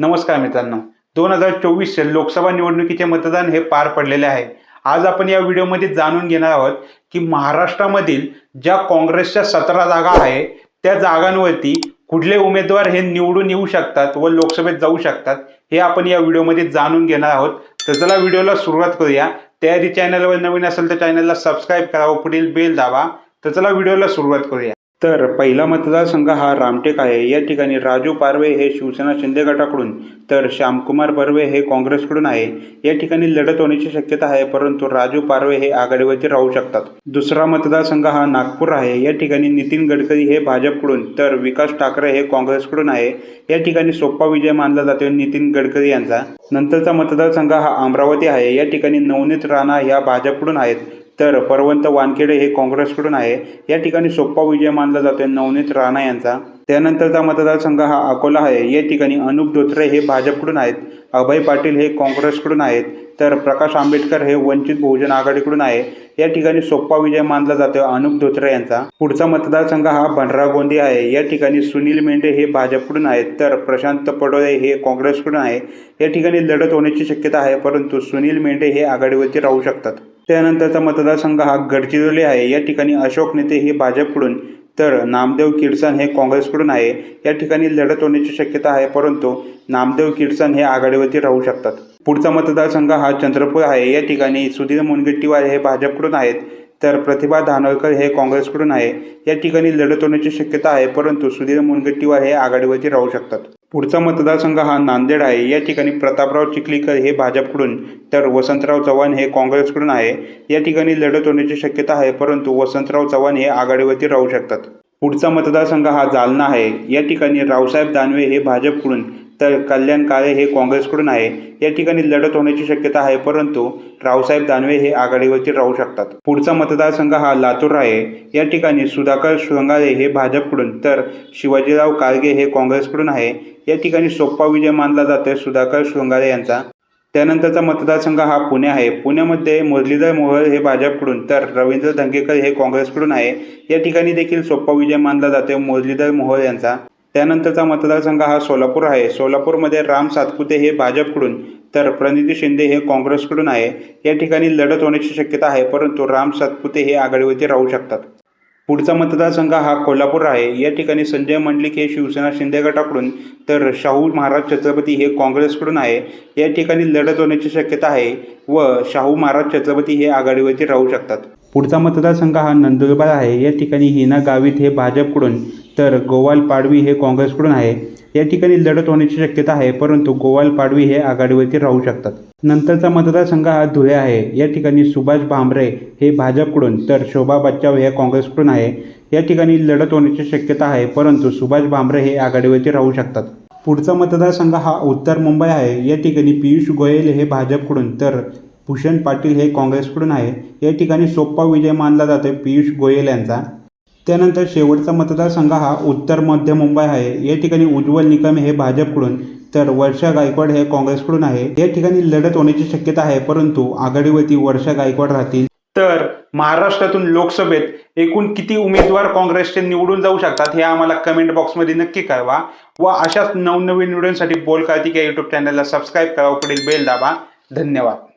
नमस्कार मित्रांनो. दोन हजार चोवीसचे लोकसभा निवडणुकीचे मतदान हे पार पडलेले आहे. आज आपण या व्हिडिओमध्ये जाणून घेणार आहोत की महाराष्ट्रामधील ज्या काँग्रेसच्या सतरा जागा आहे त्या जागांवरती कुठले उमेदवार हे निवडून येऊ शकतात व लोकसभेत जाऊ शकतात हे आपण या व्हिडिओमध्ये जाणून घेणार आहोत. तर चला व्हिडिओला सुरुवात करूया. तयारी चॅनलवर नवीन असेल तर चॅनलला सबस्क्राईब करा व पुढील बेल दाबा. तर चला व्हिडिओला सुरुवात करूया. तर पहिला मतदारसंघ हा रामटेक आहे. या ठिकाणी राजू पारवे हे शिवसेना शिंदे गटाकडून तर श्यामकुमार बर्वे हे काँग्रेसकडून आहे. या ठिकाणी लढत होण्याची शक्यता आहे परंतु राजू पारवे हे आघाडीवरती राहू शकतात. दुसरा मतदारसंघ हा नागपूर आहे. या ठिकाणी नितीन गडकरी हे भाजपकडून तर विकास ठाकरे हे काँग्रेसकडून आहे. या ठिकाणी सोप्पा विजय मानला जातो नितीन गडकरी यांचा. नंतरचा मतदारसंघ हा अमरावती आहे. या ठिकाणी नवनीत राणा ह्या भाजपकडून आहेत. तर परवंत वानखेडे हे काँग्रेसकडून आहे. या ठिकाणी सोप्पा विजय मानला जातोय नवनीत राणा यांचा. त्यानंतरचा मतदारसंघ हा अकोला आहे. या ठिकाणी अनुप धोत्रे हे भाजपकडून आहेत. अभय पाटील हे काँग्रेसकडून आहेत. तर प्रकाश आंबेडकर हे वंचित बहुजन आघाडीकडून आहे. या ठिकाणी सोप्पा विजय मानला जातोय अनुप धोत्रे यांचा. पुढचा मतदारसंघ हा भंडरा गोंदी आहे. या ठिकाणी सुनील मेंढे हे भाजपकडून आहेत. तर प्रशांत पडोळे हे काँग्रेसकडून आहे. या ठिकाणी लढत होण्याची शक्यता आहे. परंतु सुनील मेंढे हे आघाडीवरती राहू शकतात. त्यानंतरचा मतदारसंघ हा गडचिरोली आहे. या ठिकाणी अशोक नेते हे भाजपकडून तर नामदेव किडसन हे काँग्रेसकडून आहे. या ठिकाणी लढत होण्याची शक्यता आहे परंतु नामदेव किडसन हे आघाडीवरती राहू शकतात. पुढचा मतदारसंघ हा चंद्रपूर आहे. या ठिकाणी सुधीर मुनगट्टीवार हे भाजपकडून आहेत तर प्रतिभा धानोरकर हे काँग्रेसकडून आहे. या ठिकाणी लढत होण्याची शक्यता आहे परंतु सुधीर मुनगट्टीवार हे आघाडीवरती राहू शकतात. पुढचा मतदारसंघ हा नांदेड आहे. या ठिकाणी प्रतापराव चिखलीकर हे भाजपकडून तर वसंतराव चव्हाण हे काँग्रेसकडून आहे. या ठिकाणी लढत होण्याची शक्यता आहे परंतु वसंतराव चव्हाण हे आघाडीवरती राहू शकतात. पुढचा मतदारसंघ हा जालना आहे. या ठिकाणी रावसाहेब दानवे हे भाजपकडून तर कल्याण काळे हे काँग्रेसकडून आहे. या ठिकाणी लढत होण्याची शक्यता आहे परंतु रावसाहेब दानवे हे आघाडीवरती राहू शकतात. पुढचा मतदारसंघ हा लातूर आहे. या ठिकाणी सुधाकर शृंगारे हे भाजपकडून तर शिवाजीराव कारगे हे काँग्रेसकडून आहे. या ठिकाणी सोप्पा विजय मानला जातोय सुधाकर शृंगारे यांचा. त्यानंतरचा मतदारसंघ हा पुणे आहे. पुण्यामध्ये मुरलीधर मोहोळ हे भाजपकडून तर रवींद्र धंगेकर हे काँग्रेसकडून आहे. या ठिकाणी देखील सोप्पा विजय मानला जातोय मुरलीधर मोहोळ यांचा. त्यानंतरचा मतदारसंघ हा सोलापूर आहे. सोलापूरमध्ये राम सातपुते हे भाजपकडून तर प्रणिती शिंदे हे काँग्रेसकडून आहे. या ठिकाणी लढत होण्याची शक्यता आहे परंतु राम सातपुते हे आघाडीवरती राहू शकतात. पुढचा मतदारसंघ हा कोल्हापूर आहे. या ठिकाणी संजय मंडलिक हे शिवसेना शिंदे गटाकडून तर शाहू महाराज छत्रपती हे काँग्रेसकडून आहे. या ठिकाणी लढत होण्याची शक्यता आहे व शाहू महाराज छत्रपती हे आघाडीवरती राहू शकतात. पुढचा मतदारसंघ हा नंदुरबार आहे. या ठिकाणी हिना गावित हे भाजपकडून तर गोवाल पाडवी हे काँग्रेसकडून आहे. या ठिकाणी लढत होण्याची शक्यता आहे परंतु गोवाल पाडवी हे आघाडीवरती राहू शकतात. नंतरचा मतदारसंघ हा धुळे आहे. या ठिकाणी सुभाष भामरे हे भाजपकडून तर शोभा बच्चाव हे काँग्रेसकडून आहे. या ठिकाणी लढत होण्याची शक्यता आहे परंतु सुभाष भामरे हे आघाडीवरती राहू शकतात. पुढचा मतदारसंघ हा उत्तर मुंबई आहे. या ठिकाणी पियुष गोयल हे भाजपकडून तर भूषण पाटील हे काँग्रेसकडून आहे. या ठिकाणी सोप्पा विजय मानला जातो पियुष गोयल यांचा. त्यानंतर शेवटचा मतदारसंघ हा उत्तर मध्य मुंबई आहे. या ठिकाणी उज्ज्वल निकम हे भाजपकडून तर वर्षा गायकवाड हे काँग्रेसकडून आहे. या ठिकाणी लढत होण्याची शक्यता आहे परंतु आघाडीवरती वर्षा गायकवाड राहतील. तर महाराष्ट्रातून लोकसभेत एकूण किती उमेदवार काँग्रेसचे निवडून जाऊ शकतात हे आम्हाला कमेंट बॉक्समध्ये नक्की कळवा. व अशाच नवनवीन व्हिडिओसाठी बोल कार्तिक या युट्यूब चॅनलला सबस्क्राईब करा. पुढील बेल दाबा. धन्यवाद.